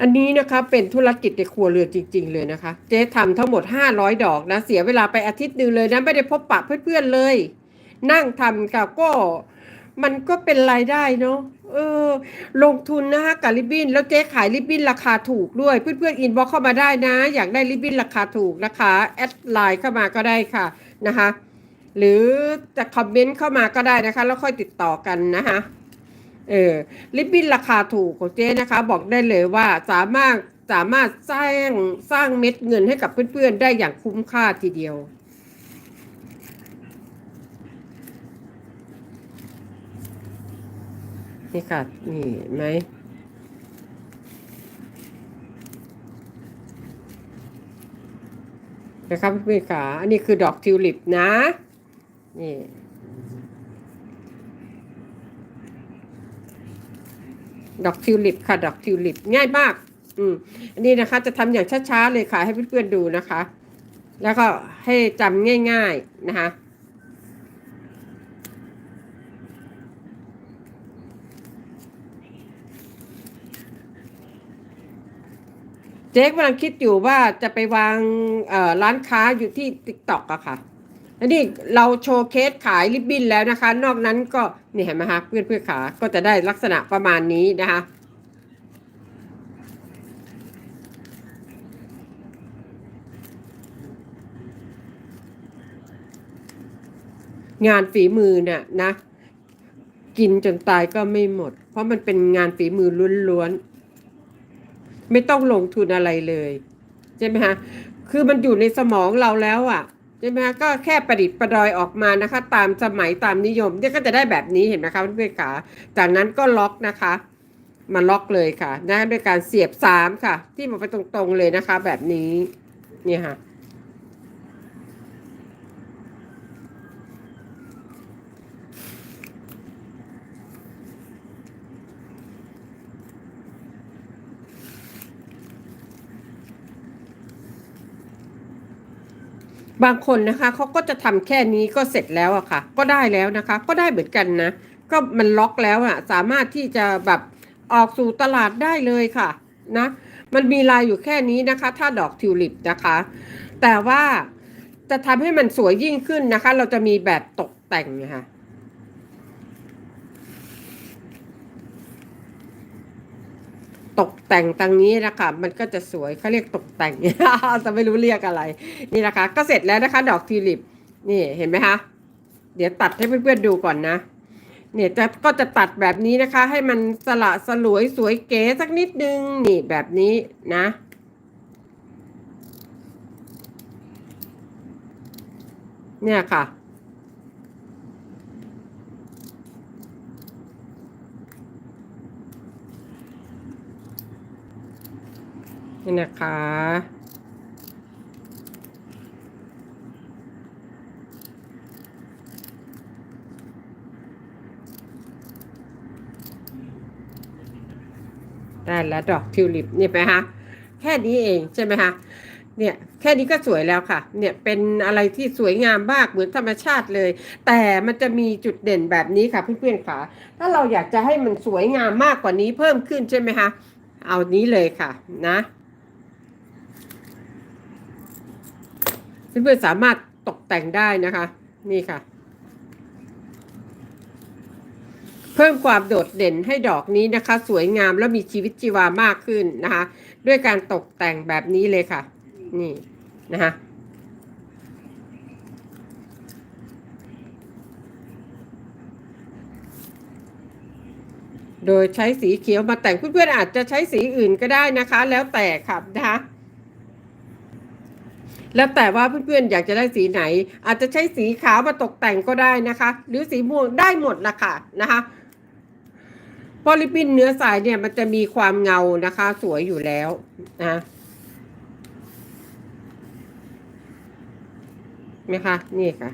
อันนี้นะคะเป็นธุรกิจในครัวเรือนจริง ๆ เลยนะคะ เจ๊ทำทั้งหมด 500 ดอกนะ เสียเวลาไปอาทิตย์หนึ่งเลยนะ ไม่ได้พบปะเพื่อนๆเลย นั่งทำค่ะก็มันก็เป็นรายได้เนาะเออ ลงทุนนะคะกับริบบิ้น แล้วเจ๊ขายริบบิ้นราคาถูกด้วย เพื่อนๆอินบ็อกเข้ามาได้นะ อยากได้ริบบิ้นราคาถูกนะคะ แอดไลน์เข้ามาก็ได้ค่ะนะคะ หรือจะคอมเมนต์เข้ามาก็ได้นะคะ แล้วค่อยติดต่อกันนะคะ เออลิปบิ้นราคาถูกของเจ๊นะคะ บอกได้เลยว่าสามารถสามารถสร้างสร้างเม็ดเงินให้กับเพื่อนๆ ได้อย่างคุ้มค่าทีเดียว นี่ค่ะ นี่ไหมนะครับเพื่อนๆค่ะอันนี้คือดอกทิวลิปนะ นี่ ดอกทิวลิปค่ะ ดอกทิวลิปง่ายมาก อืมอันนี้นะคะ จะทำอย่างช้าๆเลยค่ะ ให้เพื่อนๆดูนะคะ แล้วก็ให้จำง่าย ๆนะคะเจ๊กำลังคิดอยู่ว่าจะไปวางร้านค้าอยู่ที่ติ๊กต็อกอะค่ะ อันนี้เราโชว์เคสขายริบบิ้นแล้วนะคะ นอกนั้นก็นี่เห็นไหมคะเพื่อนเพื่อขาก็จะได้ลักษณะประมาณนี้นะคะงานฝีมือเนี่ยนะ กินจนตายก็ไม่หมด เพราะมันเป็นงานฝีมือล้วนๆ ไม่ต้องลงทุนอะไรเลย ใช่ไหมฮะคือมันอยู่ในสมองเราแล้วอะ ใช่ไหมคะก็แค่ประดิษฐ์ประดอยออกมานะคะ ตามสมัยตามนิยมเนี่ยก็จะได้แบบนี้เห็นไหมคะเพื่อนๆขาจากนั้นก็ล็อกนะคะมาล็อกเลยค่ะนะด้วยการเสียบสามค่ะ ที่มันไปตรงๆเลยนะคะ แบบนี้เนี่ยค่ะ บางคนนะคะเขาก็จะทำแค่นี้ก็เสร็จแล้วอะค่ะ ก็ได้แล้วนะคะ ก็ได้เหมือนกันนะ ก็มันล็อกแล้วอะสามารถที่จะแบบออกสู่ตลาดได้เลยค่ะนะมันมีลายอยู่แค่นี้นะคะ ถ้าดอกทิวลิปนะคะ แต่ว่าจะทำให้มันสวยยิ่งขึ้นนะคะ เราจะมีแบบตกแต่งนะคะ ตกแต่งตรงนี้นะคะ มันก็จะสวยเขาเรียกตกแต่ง จะไม่รู้เรียกอะไร นี่นะคะ ก็เสร็จแล้วนะคะ ดอกทิวลิป นี่เห็นไหมคะ เดี๋ยวตัดให้เพื่อนๆดูก่อนนะ เนี่ยจะก็จะตัดแบบนี้นะคะ ให้มันสละสลวยสวยเก๋สักนิดนึง นี่แบบนี้นะ เนี่ยค่ะ นี่นะคะ ได้แล้วดอกทิวลิปนี่ไหมคะแค่นี้เองใช่ไหมคะเนี่ยแค่นี้ก็สวยแล้วค่ะ เนี่ยเป็นอะไรที่สวยงามมากเหมือนธรรมชาติเลย แต่มันจะมีจุดเด่นแบบนี้ค่ะเพื่อนๆค่ะ ถ้าเราอยากจะให้มันสวยงามมากกว่านี้เพิ่มขึ้นใช่ไหมคะ เอานี้เลยค่ะนะ เพื่อนๆสามารถตกแต่งได้นะคะ นี่ค่ะ เพิ่มความโดดเด่นให้ดอกนี้นะคะ สวยงามและมีชีวิตชีวามากขึ้นนะคะ ด้วยการตกแต่งแบบนี้เลยค่ะ นี่นะคะโดยใช้สีเขียวมาแต่งเพื่อนๆอาจจะใช้สีอื่นก็ได้นะคะ แล้วแต่ค่ะนะคะ แล้วแต่ว่าเพื่อนๆอยากจะได้สีไหน อาจจะใช้สีขาวมาตกแต่งก็ได้นะคะ หรือสีม่วงได้หมดละค่ะนะคะเพอลิปปินเนื้อสายเนี่ยมันจะมีความเงานะคะ สวยอยู่แล้วนะไหมคะนี่ค่ะ